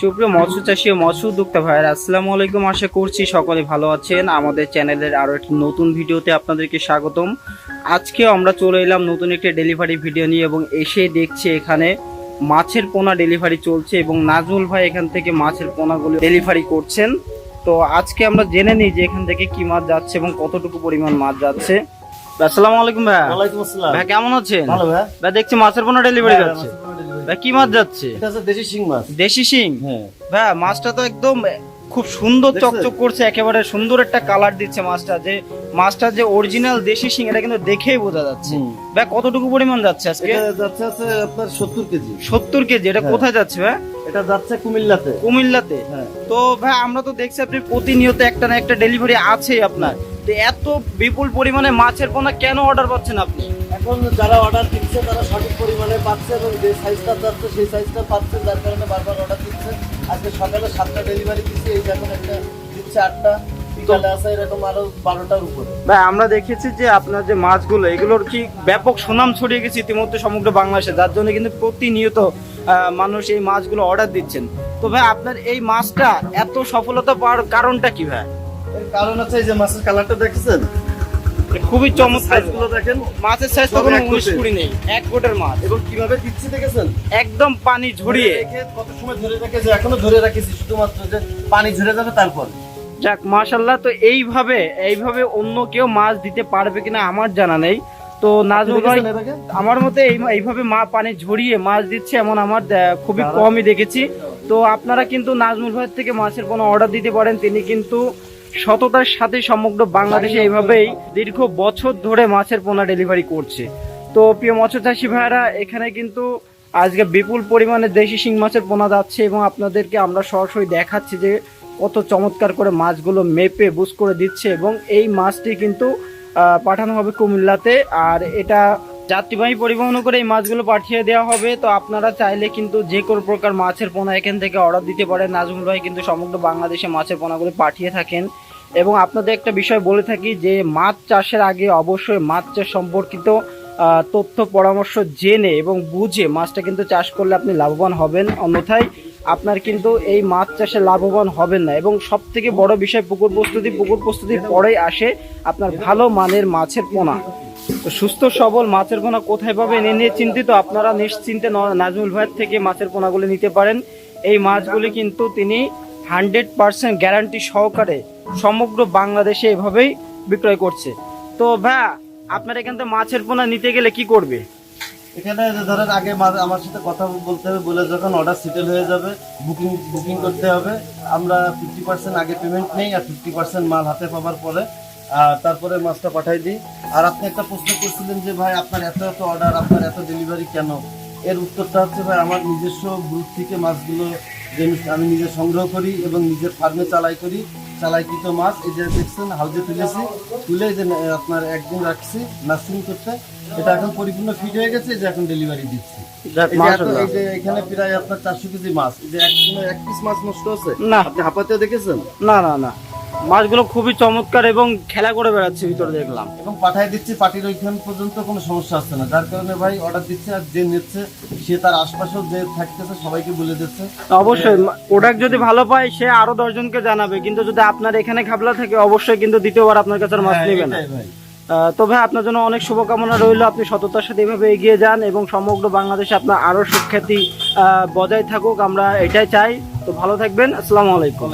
সুপ্রিয় মৎস্য চাষী ও মৎস্য উদ্যোক্তা ভাইয়ের আসসালামু আলাইকুম। আশা করছি সকলে ভালো আছেন। আমাদের চ্যানেলের আরও একটি নতুন ভিডিওতে আপনাদেরকে স্বাগতম। আজকে আমরা চলে এলাম নতুন একটি ডেলিভারি ভিডিও নিয়ে এবং এসে দেখছি এখানে মাছের পোনা ডেলিভারি চলছে এবং নাজমুল ভাই এখান থেকে মাছের পোনাগুলো ডেলিভারি করছেন। তো আজকে আমরা জেনে নিই যে এখান থেকে কি মাছ যাচ্ছে এবং কতটুকু পরিমাণ মাছ যাচ্ছে। আসসালামু আলাইকুম ভাই। ওয়ালাইকুম আসসালাম। ভাই কেমন আছেন? ভালো ভাই। ভাই দেখছি মাছের পোনা ডেলিভারি হ্যাঁ, যাচ্ছে delivery। ভাই কি মাছ যাচ্ছে? এটা হচ্ছে দেশি শিং মাছ। দেশি শিং? হ্যাঁ। ভাই মাছটা তো একদম খুব সুন্দর চকচক করছে একেবারে সুন্দর একটা কালার দিচ্ছে মাছটা। যে মাছটা যে অরিজিনাল দেশি শিং এটা কিন্তু দেখেই বোঝা যাচ্ছে। ভাই কতটুকু পরিমাণ যাচ্ছে আজকে? এটা যাচ্ছে আছে আপনার সত্তর কেজি। সত্তর কেজি এটা হ্যাঁ। কোথায় যাচ্ছে ভাই? এটা যাচ্ছে কুমিল্লাতে। কুমিল্লাতে। হ্যাঁ। তো ভাই আমরা তো দেখছি আপনি প্রতিনিয়ত একটা না একটা ডেলিভারি আছে আপনার। তো এত বিপুল পরিমাণে মাছের পোনা কেন অর্ডার পাচ্ছেন আপনি? এখন যারা অর্ডার দিচ্ছে তারা সঠিক পরিমাণে পাচ্ছে এবং যে সাইজটা যাচ্ছে সেই সাইজটা পাচ্ছে যার কারণে বারবার অর্ডার দিচ্ছে। আজকে সকালে সাতটা ডেলিভারি দিচ্ছে এই এখন একটা দিচ্ছে আটটা। বিকালে এরকম আরও বারোটার উপরে। ভাই আমরা দেখেছি যে আপনার যে মাছগুলো এগুলোর কি ব্যাপক সুনাম ছড়িয়ে গেছে ইতিমধ্যে সমগ্র বাংলাদেশে যার জন্য কিন্তু প্রতিনিয়ত মানুষ এই মাছগুলো অর্ডার দিচ্ছেন। তো ভাই আপনার এই মাছটা এত সফলতা পাওয়ার কারণটা কি ভাই? এর কারণ হচ্ছে এই যে মাছের কালারটা দেখছেন? খুবই চমৎকার। সাইজগুলো দেখেন। মাছের সাইজ তো সব কোনো এক উনিশ কুড়ি নেই এক কোটের মাছ। এবং কীভাবে দিচ্ছে দেখেছেন? একদম পানি ঝরিয়ে। কত সময় ধরে রেখে যে এখনও ধরে রাখিছি শুধুমাত্র যে পানি ঝরে যাবে তারপর। যাক মাশাল্লাহ তো এইভাবে এইভাবে অন্য কেউ মাছ দিতে পারবে কিনা আমার জানা নেই। তো নাজমুল ভাই? আমার মতে এই এইভাবে মা পানি ঝরিয়ে মাছ দিচ্ছে এমন আমার খুবই কমই দেখেছি। তো আপনারা কিন্তু নাজমুল ভাইয়ের থেকে মাছের কোনো অর্ডার দিতে পারেন তিনি কিন্তু সততার সাথে সমগ্র বাংলাদেশে এইভাবেই দীর্ঘ বছর ধরে মাছের পোনা ডেলিভারি করছে। তো প্রিয় মৎস্য চাষী ভাইরা এখানে কিন্তু আজকে বিপুল পরিমাণে দেশি শিং মাছের পোনা যাচ্ছে এবং আপনাদেরকে আমরা সরাসরি দেখাচ্ছি যে কত চমৎকার করে মাছগুলো মেপে বুঝ করে দিচ্ছে এবং এই মাছটি কিন্তু পাঠানো হবে কুমিল্লাতে। আর এটা যাত্রীবাহী পরিবহন করে এই মাছগুলো পাঠিয়ে দেওয়া হবে। তো আপনারা চাইলে কিন্তু যে কোনো প্রকার মাছের পোনা এখান থেকে অর্ডার দিতে পারেন। নাজমুল ভাই কিন্তু সমগ্র বাংলাদেশে মাছের পোনাগুলো পাঠিয়ে থাকেন। এবং আপনাদের একটা বিষয় বলে থাকি যে, মাছ চাষের আগে অবশ্যই মাছ চাষ সম্পর্কিত তথ্য পরামর্শ জেনে এবং বুঝে মাছটা কিন্তু চাষ করলে আপনি লাভবান হবেন। অন্যথায় আপনার কিন্তু এই মাছ চাষে লাভবান হবেন না। এবং সব থেকে বড় বিষয়, পুকুর প্রস্তুতি, পুকুর প্রস্তুতির পরেই আসে আপনার ভালো মানের মাছের পোনা। তো সুস্থ, সবল মাছের পোনা কোথায় পাবেন এ নিয়ে চিন্তিত, আপনারা নিশ্চিন্তে নাজমুল ভাইয়ের থেকে মাছের পোনাগুলি নিতে পারেন। এই মাছগুলি কিন্তু তিনি হান্ড্রেড পার্সেন্ট গ্যারান্টি সহকারে সমগ্র বাংলাদেশে এভাবেই বিক্রয় করছে। তো ভাইয়া, আপনার এখান থেকে মাছের পোনা নিতে গেলে কি করবে? এখানে ধরেন আগে আমার সাথে কথা বলতে হবে, বলে যখন অর্ডার সেটেল হয়ে যাবে বুকিং বুকিং করতে হবে। আমরা ফিফটি পার্সেন্ট আগে পেমেন্ট নেই আর ফিফটি পার্সেন্ট মাল হাতে পাওয়ার পরে তারপরে মাছটা পাঠাই দিই। আর আপনি একটা প্রশ্ন করছিলেন যে, ভাই, আপনার এত এত অর্ডার আপনার এত ডেলিভারি কেন? এর উত্তরটা হচ্ছে, ভাই, আমার নিজস্ব গ্রুপ থেকে মাছগুলো আমি নিজে সংগ্রহ করি এবং নিজের ফার্মে চালাই করি। চালাইকৃত মাছ এই যে দেখছেন হাউজে তুলেছি। তুলে যে আপনার একদিন রাখছি নার্সিং করতে। এটা এখন পরিপূর্ণ ফিট হয়ে গেছে যে এখন ডেলিভারি দিচ্ছি। এখানে প্রায় আপনার চারশো কেজি মাছ। এই যে এক পিস মাছ নষ্ট হচ্ছে না। আপনি হাঁপাতেও দেখেছেন? না না না। মাছগুলো খুবই চমৎকার এবং খেলা করে বেড়াচ্ছে ভিতরে দেখলাম। এবং পাঠাই দিচ্ছি পার্টির ওইখান পর্যন্ত কোনো সমস্যা আসছে না। যার কারণে ভাই অর্ডার দিচ্ছে আর যে নিচ্ছে সে তার আশপাশেও যে থাকতেছে সবাইকে বলে দিচ্ছে। অবশ্যই প্রোডাক্ট যদি ভালো পায় সে আরও দশজনকে জানাবে। কিন্তু যদি আপনার এখানে খাবলা থাকে অবশ্যই কিন্তু দ্বিতীয়বার আপনার কাছে আর মাছ হ্যাঁ, নেবে না। তো ভাই। আপনার জন্য অনেক শুভকামনা রইল। আপনি সততার সাথে এভাবে এগিয়ে যান এবং সমগ্র বাংলাদেশে আপনার আরও সুখ্যাতি বজায় থাকুক। আমরা এটাই চাই। তো ভালো থাকবেন। আসসালামু আলাইকুম।